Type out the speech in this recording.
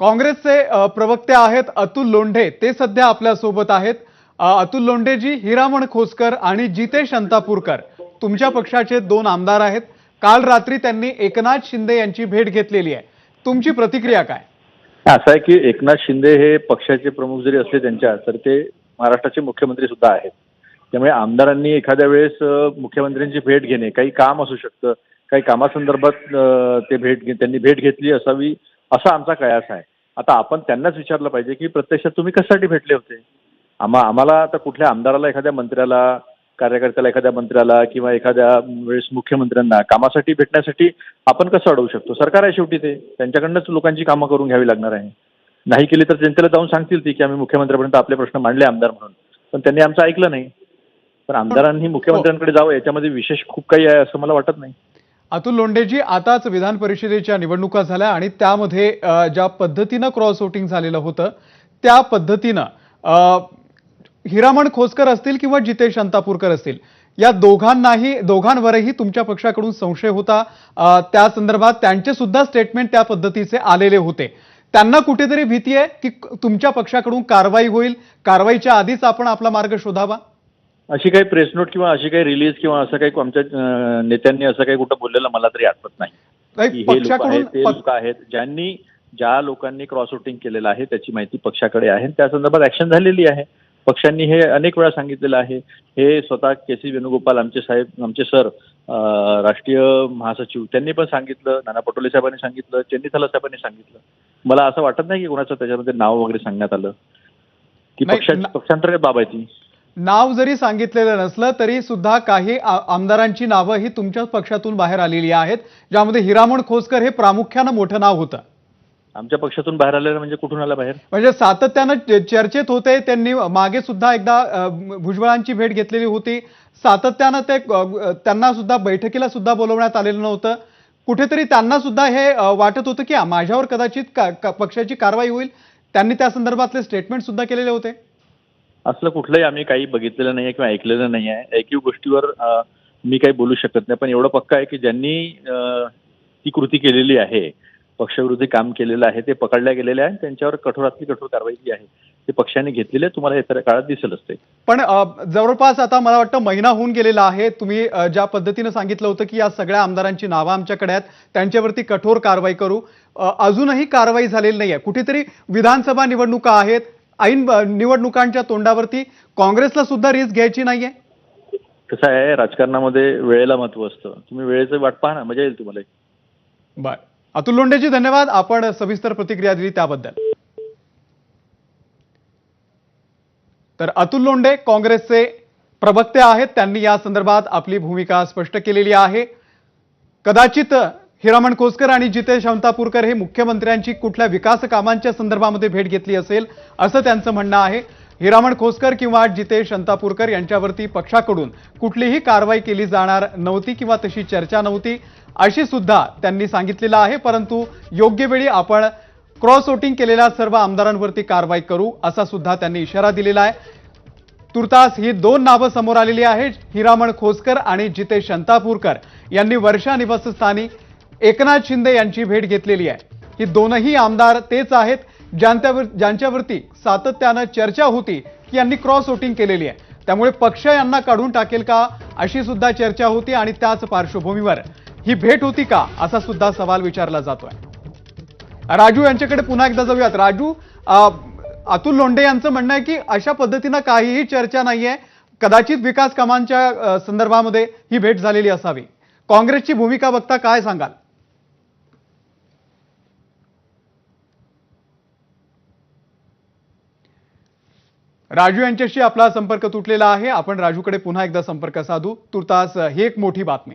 काँग्रेसचे प्रवक्ते आहेत अतुल लोंढे. ते सध्या आपल्यासोबत आहेत अतुल लोंढेजी हिरामण खोसकर आणि जितेश अंतापूरकर. तुमच्या पक्षाचे दोन आमदार आहेत. काल रात्री त्यांनी एकनाथ शिंदे यांची भेट घेतलेली आहे. तुमची प्रतिक्रिया काय? असं आहे की एकनाथ शिंदे हे पक्षाचे प्रमुख जरी असले त्यांच्या तर ते महाराष्ट्राचे मुख्यमंत्री सुद्धा आहेत. त्यामुळे आमदारांनी एखाद्या वेळेस मुख्यमंत्र्यांची भेट घेणे काही काम असू शकतं. काही कामासंदर्भात ते भेट घे त्यांनी भेट घेतली असावी. असा आमचा कयास आहे. आता आपण त्यांनाच विचारलं पाहिजे की प्रत्यक्षात तुम्ही कशासाठी भेटले होते? आम्हा आम्हाला आता कुठल्या आमदाराला एखाद्या मंत्र्याला कार्यकर्त्याला एखाद्या मंत्र्याला किंवा एखाद्या वेळेस मुख्यमंत्र्यांना कामासाठी भेटण्यासाठी आपण कसं अडवू शकतो? सरकार आहे शेवटी ते. त्यांच्याकडनंच लोकांची कामं करून घ्यावी लागणार आहे. नाही केली तर जनतेला जाऊन सांगतील ती की आम्ही मुख्यमंत्र्यापर्यंत आपले प्रश्न मांडले आमदार म्हणून. पण त्यांनी आमचं ऐकलं नाही. पण आमदारांनी मुख्यमंत्र्यांकडे जावं याच्यामध्ये विशेष खूप काही आहे असं मला वाटत नाही. अतुल लोंढेजी आताच विधान परिषदेच्या निवडणुका झाल्या आणि त्यामध्ये ज्या पद्धतीनं क्रॉस वोटिंग झालेलं होतं त्या पद्धतीनं हिरामण खोसकर असतील किंवा जितेश अंतापूरकर असतील या दोघांनाही दोघांवरही तुमच्या पक्षाकडून संशय होता. त्या संदर्भात त्यांचे सुद्धा स्टेटमेंट त्या पद्धतीचे आलेले होते. त्यांना कुठेतरी भीती आहे की तुमच्या पक्षाकडून कारवाई होईल. कारवाईच्या आधीच आपण आपला मार्ग शोधावा. अशी काही प्रेस नोट किंवा अशी काही रिलीज किंवा असं काही आमच्या नेत्यांनी असं काही कुठं बोललेलं मला तरी आठवत नाही. की हे लोक आहेत ते लोक आहेत ज्यांनी ज्या लोकांनी क्रॉस वोटिंग केलेलं आहे त्याची माहिती पक्षाकडे आहे. त्या संदर्भात ऍक्शन झालेली आहे. पक्षांनी हे अनेक वेळा सांगितलेलं आहे. हे स्वतः के सी वेणुगोपाल आमचे साहेब आमचे सर राष्ट्रीय महासचिव त्यांनी पण सांगितलं नाना पटोले साहेबांनी सांगितलं चेन्नी थला साहेबांनी सांगितलं. मला असं वाटत नाही की कोणाचं त्याच्यामध्ये नाव वगैरे सांगण्यात आलं. ना- पक्षांतर्गत बाब आहे ती. नाव जरी सांगितलेलं नसलं तरी सुद्धा काही आमदारांची नावं ही तुमच्याच पक्षातून बाहेर आलेली आहेत ज्यामध्ये हिरामण खोसकर हे प्रामुख्यानं मोठं नाव होतं. आमच्या पक्षातून बाहेर आलेलं म्हणजे कुठून आलं बाहेर? म्हणजे सातत्यानं चर्चेत होते त्यांनी मागे सुद्धा एकदा भुजबळांची भेट घेतलेली होती. सातत्यानं ते त्यांना सुद्धा बैठकीला सुद्धा बोलवण्यात आलेलं नव्हतं. कुठेतरी त्यांना सुद्धा हे वाटत होतं की माझ्यावर कदाचित का- का- पक्षाची कारवाई होईल. त्यांनी त्या संदर्भातले स्टेटमेंट सुद्धा केलेले होते. असलं कुठलंही आम्ही काही बघितलेलं नाही आहे किंवा ऐकलेलं नाही आहे ऐकीव गोष्टीवर मी काही बोलू शकत नाही. पण एवढं पक्का आहे की ज्यांनी ती कृती केलेली आहे पक्षविरोधी काम केलेलं आहे ते पकडल्या गेलेले आहे त्यांच्यावर कठोरातली कठोर कारवाई जी आहे ते पक्षाने घेतलेले आहे. तुम्हाला येत्या काळात दिसेलच ते. पण जवळपास आता मला वाटतं महिना होऊन गेलेला आहे. तुम्ही ज्या पद्धतीनं सांगितलं होतं की या सगळ्या आमदारांची नावं आमच्याकडे आहेत त्यांच्यावरती कठोर कारवाई करू. अजूनही कारवाई झालेली नाही आहे कुठेतरी विधानसभा निवडणुका आहेत ऐन निवडणुकांच्या तोंडावरती काँग्रेसला सुद्धा रिस्क घ्यायची नाहीये? कसं आहे राजकारणामध्ये वेळेला महत्त्व असतं. तुम्ही वेळेचं वाट पाहा ना मजा येईल तुम्हाला. बर अतुल लोंढेजी धन्यवाद. आपण सविस्तर प्रतिक्रिया दिली त्याबद्दल. तर अतुल लोंढे काँग्रेसचे प्रवक्ते आहेत. त्यांनी या संदर्भात आपली भूमिका स्पष्ट केलेली आहे. कदाचित हिरामण कोसकर आणि जितेश अंतापूरकर हे मुख्यमंत्र्यांची कुठल्या विकास कामांच्या संदर्भामध्ये भेट घेतली असेल असं त्यांचं म्हणणं आहे. हिरामण खोसकर किंवा जितेश अंतापूरकर यांच्यावरती पक्षाकडून कुठलीही कारवाई केली जाणार नव्हती किंवा तशी चर्चा नव्हती अशी सुद्धा त्यांनी सांगितलेलं आहे. परंतु योग्य वेळी आपण क्रॉस वोटिंग केलेल्या सर्व आमदारांवरती कारवाई करू असा सुद्धा त्यांनी इशारा दिलेला आहे. तुर्तास ही दोन नावं समोर आलेली आहेत. हिरामण खोसकर आणि जितेश अंतापूरकर यांनी वर्षा निवासस्थानी एकनाथ शिंदे यांची भेट घेतलेली आहे. ही दोनही आमदार तेच आहेत ज्यांच्यावर ज्यांच्यावरती सातत्यानं चर्चा होती की यांनी क्रॉस वोटिंग केलेली आहे. त्यामुळे पक्ष यांना काढून टाकेल का अशी सुद्धा चर्चा होती आणि त्याच पार्श्वभूमीवर. ही भेट होती का असा सुद्धा सवाल विचारला जातोय. राजू यांच्याकडे पुन्हा एकदा जाऊयात. राजू अतुल लोंढे यांचं म्हणणं आहे की अशा पद्धतीनं काहीही चर्चा नाहीये. कदाचित विकास कामांच्या संदर्भामध्ये ही भेट झालेली असावी. काँग्रेसची भूमिका बघता काय सांगाल? राजू यांच्याशी आपला संपर्क तुटलेला आहे. आपण राजूकडे पुन्हा एकदा संपर्क साधू. तुर्तास ही एक मोठी बातमी.